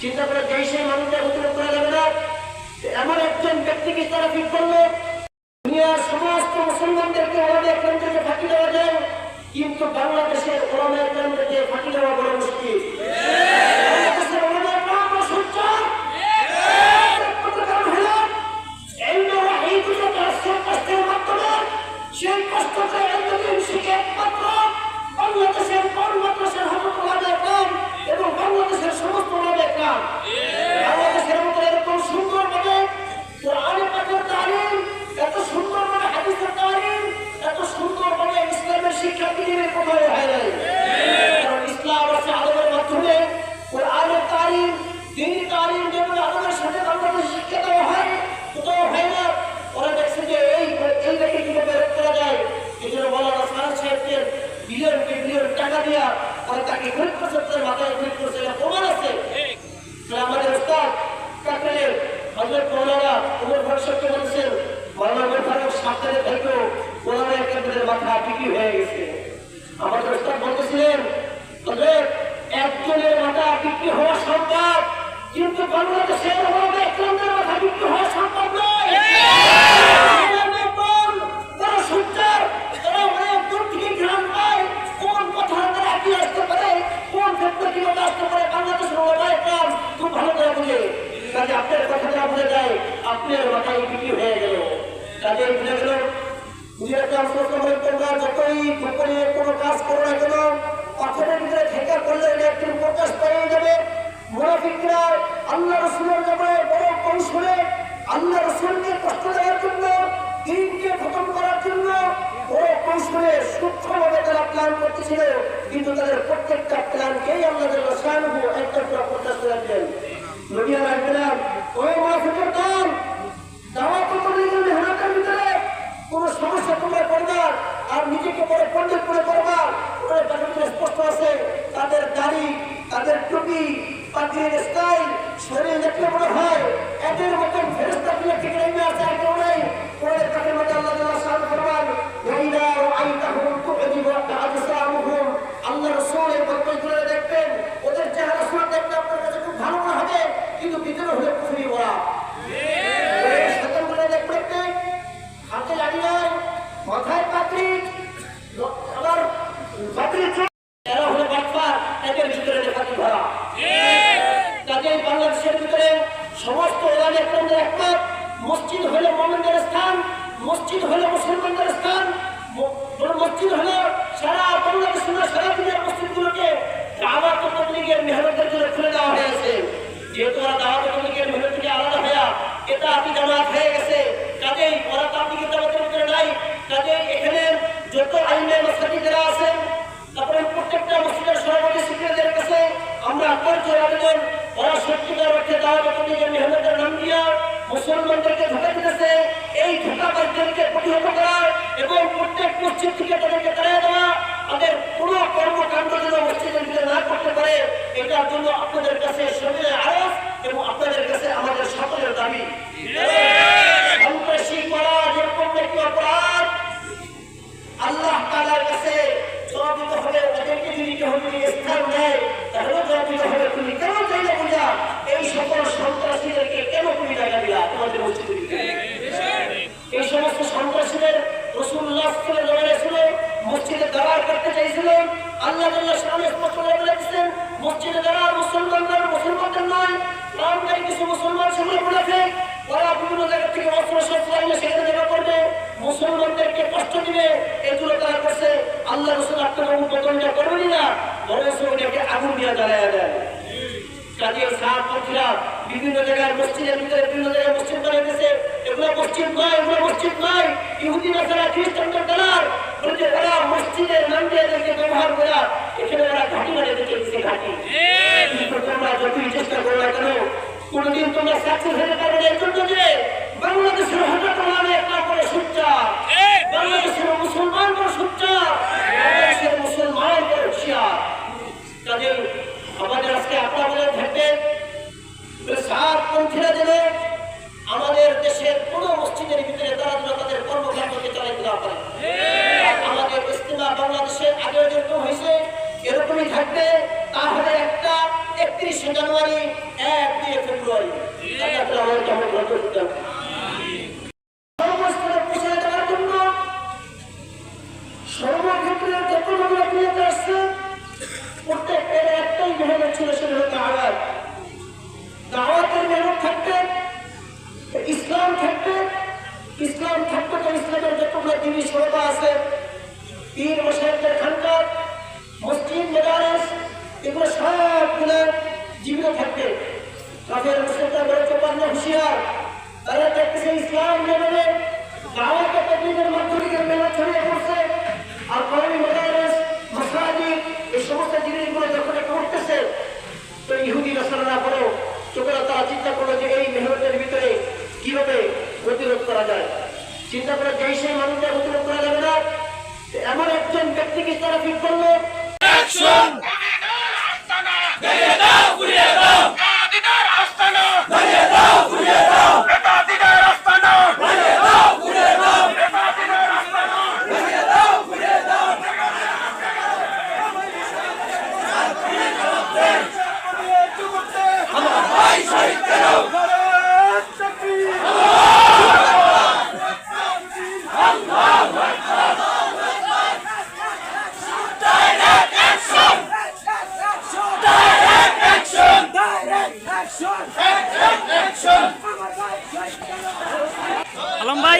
চিন্তা করে যেই সেই মানুষদের ভিতরে করা যাবে না এমন একজন ব্যক্তিকে তারা ফিট করল। দুনিয়ার সমস্ত মুসলমানদেরকে ওলামে একরাম থেকে ফাঁকি দেওয়া যায়, কিন্তু বাংলাদেশের ওলামে একরাম ফাঁকি দেওয়া বড় পৃথিবীর কোথাও হয় নাই। ইসলাম আছে আলমের মাধ্যমে, কোরআনের তালিম, দিনী তালিম যেমন আলমের সাথে বাংলাদেশে শিক্ষা দেওয়া হয়, কোথাও হয় না। ওরা দেখছে যে এই এই কীভাবে রোধ করা যায়। এই জন্য মৌলানা সাহেব সাহেবকে বিলিয়ন বিলিয়ন টাকা দিয়া ওরা তাকে খরিদ করছে, তাদের মাথায় খরিদ করছে এটা প্রমাণ আছে। আমাদের উস্তাদ কাকরের হজরত মৌলানা উমর ভরসককে বলছেন, মৌলানা উমর ফারুক সাবধানে থেকেও মৌলানা একেবারে মাথা বিক্রি হয়ে কাজে আপনার কথা যা বুঝে যায়, আপনার মাথায় বিক্রি হয়ে গেল। কাজে বুঝে না কষ্ট দেওয়ার জন্য করার জন্য বড় কৌশলে সূক্ষ্মভাবে তারা প্ল্যান করতেছিল। কিন্তু তাদের প্রত্যেকটা প্ল্যানকেই আল্লাহ একটা রাখবেন ওই মুনাফিকের দল দাওয়াত তবলিগের মেহনতের ভিতরে কোনো সমস্যা তোমরা করবা আর নিজেকে বড় পণ্ডিত করে করবা ওরা ব্যাপারটা স্পষ্ট আছে তাদের দাড়ি তাদের টুপি পাখির স্টাইল শরীর দেখলে মনে হয়, এদের মতন ফেরত দিয়ে ঠিক নেমে আছে আর কেউ নেই। ওদের তাকে মধ্যে আল্লাহ মসজিদ হলো মুসলমানদের স্থান। মসজিদ হলো সারা বাংলাদেশ সারা দুনিয়ার মসজিদগুলোকে দাওয়াত তবলিগের মেহনতের জন্য খুলে দেওয়া হয়েছে। যেহেতু ওরা দাওয়াত তবলিগের মেহনত থেকে আলাদা হয়ে এটা আপনি জামাত হয়ে গেছে। কাজেই ওরা তো আপনি কিন্তু আমাদের ভিতরে নাই। কাজেই এখানে যত আইনের মসাদি যারা আছেন তারপরে প্রত্যেকটা মসজিদের সভাপতি, সিক্রেটারের কাছে আমরা আত্মর্য আবেদন। ওরা সত্যিকার অর্থে দাওয়াত তবলিগের দিয়া মুসলমানদেরকে ধোকা দিতেছে এই ধোকাবাজদেরকে প্রতিহত এবং প্রত্যেক মসজিদ থেকে তাদেরকে তাড়িয়ে দেওয়া, তাদের কর্মকাণ্ড যেন মসজিদের ভিতরে না করতে পারে, এটার জন্য আপনাদের কাছে দেয় তাহলে কেন চাইলে বুঝা এই সকল সন্ত্রাসীদেরকে কেন তুমি জায়গা দিলা তোমাদের এই সমস্ত সন্ত্রাসীদের রসুল্লাহ জমানে ছিল মসজিদে দাঁড়ার করতে চাইছিল। আল্লাহ তাআলা সামনে স্পষ্ট করে বলেছেন মসজিদে দাঁড়ার মুসলমানদের মুসলমানদের নয় কারণকারী কিছু মুসলমান সেগুলো বলেছে ওরা বিভিন্ন জায়গা থেকে অস্ত্র করবে। মুসলমানদেরকে কষ্ট দিবে, এগুলো তারা করছে। আল্লাহ রসুল আপনার উদ্বোধনটা করবেন না। বরং ওদেরকে আগুন দিয়ে জ্বালায় দেয় কাজে সাহাবীরা বিভিন্ন জায়গায়, মসজিদের ভিতরে বিভিন্ন জায়গায় মসজিদ বানাইতেছে। এগুলো মসজিদ নয়, এগুলো মসজিদ নয়। ইহুদি নাসারা খ্রিস্টানদের দালাল। বলছে ওরা মসজিদের নাম দিয়ে এদেরকে ব্যবহার করা। এখানে ওরা ঘাটি বানিয়ে দিচ্ছে ঘাটি। তোমরা যতই চেষ্টা করো কেন, কোনোদিন তোমরা সাকসেস হতে পারবে যে বাংলাদেশের হঠাৎ এগুলো সবগুলো জীবিত থাকবে। কাফের মুসলিমরা বড় চোপান্ন হুঁশিয়ার। তারা দেখতেছে ইসলাম নেবে দাওয়াত তবলিগের মাধ্যমে মেলা ছড়িয়ে পড়ছে। আর কওমি মেদারেস মাসাজিদ, এই সমস্ত জিনিসগুলো যখন করতেছে তো ইহুদি নাসারা বড় চোখেরা তারা চিন্তা করল যে এই মেহনতের ভিতরে কীভাবে প্রতিরোধ করা যায়? চিন্তা করে যেই সেই মানুষটা প্রতিরোধ করা যাবে না। এমন একজন ব্যক্তিকে তারা ঠিক করল? দিদার আলম ভাই